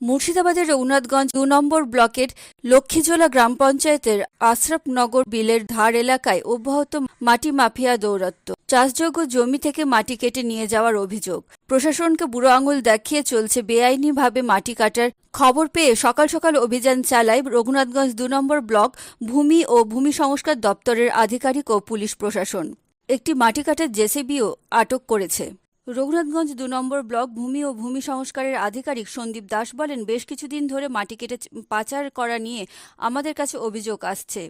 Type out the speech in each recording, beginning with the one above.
মুর্শিদাবাদের রঘুনাথগঞ্জ দু নম্বর ব্লকের লক্ষ্মীজোলা গ্রাম পঞ্চায়েতের আশরাফনগর বিলের ধার এলাকায় অব্যাহত মাটি মাফিয়া দৌরাত্ম্য চাষযোগ্য জমি থেকে মাটি কেটে নিয়ে যাওয়ার অভিযোগ। প্রশাসনকে বুড়ো আঙুল দেখিয়ে চলছে বেআইনিভাবে মাটি কাটার খবর পেয়ে সকাল সকাল অভিযান চালায় রঘুনাথগঞ্জ দু নম্বর ব্লক ভূমি ও ভূমি সংস্কার দপ্তরের আধিকারিক ও পুলিশ প্রশাসন। একটি মাটি কাটার জেসিবিও আটক করেছে। রঘুনাথগঞ্জ দু নম্বর ব্লক ভূমি ও ভূমি সংস্কারের আধিকারিক সন্দীপ দাস বলেন, বেশ কিছুদিন ধরে মাটি কেটে পাচার করা নিয়ে আমাদের কাছে অভিযোগ আসছে।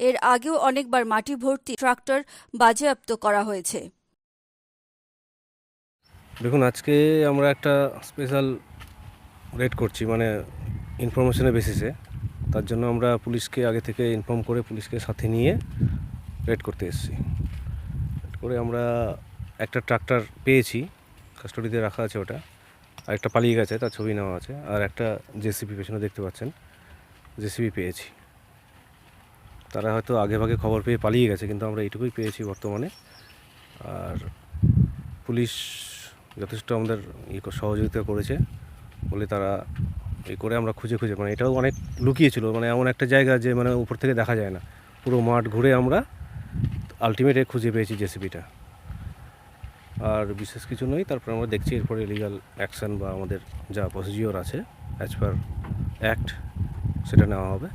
এর আগেও অনেকবার মাটি ভর্তি ট্রাক্টর বাজেয়াপ্ত করা হয়েছে। দেখুন, আজকে আমরা একটা স্পেশাল রেড করছি মানে ইনফরমেশনের বেসিসে। তার জন্য আমরা পুলিশকে আগে থেকে ইনফর্ম করে পুলিশকে সাথে নিয়ে রেড করতে এসেছি। করে আমরা একটা ট্রাক্টর পেয়েছি কাস্টডিতে রাখা আছে ওটা, আর একটা পালিয়ে গেছে, তার ছবি নেওয়া আছে, আর একটা জেসিপি পেছনে দেখতে পাচ্ছেন জেসিপি পেয়েছি। তারা হয়তো আগে ভাগে খবর পেয়ে পালিয়ে গেছে, কিন্তু আমরা এইটুকুই পেয়েছি বর্তমানে, আর পুলিশ যথেষ্ট আমাদের সহযোগিতা করেছে, বলে তারা এই করে আমরা খুঁজে খুঁজে মানে এটাও অনেক লুকিয়েছিল মানে এমন একটা জায়গা যে মানে উপর থেকে দেখা যায় না। পুরো মাঠ ঘুরে আমরা আলটিমেটে খুঁজে পেয়েছি জেসিপিটা আর বিশেষ কিছু নয়, তারপর আমরা দেখছি এরপরে লিগাল অ্যাকশান বা আমাদের যা প্রসিজিওর আছে অ্যাজ পার অ্যাক্ট সেটা নেওয়া হবে।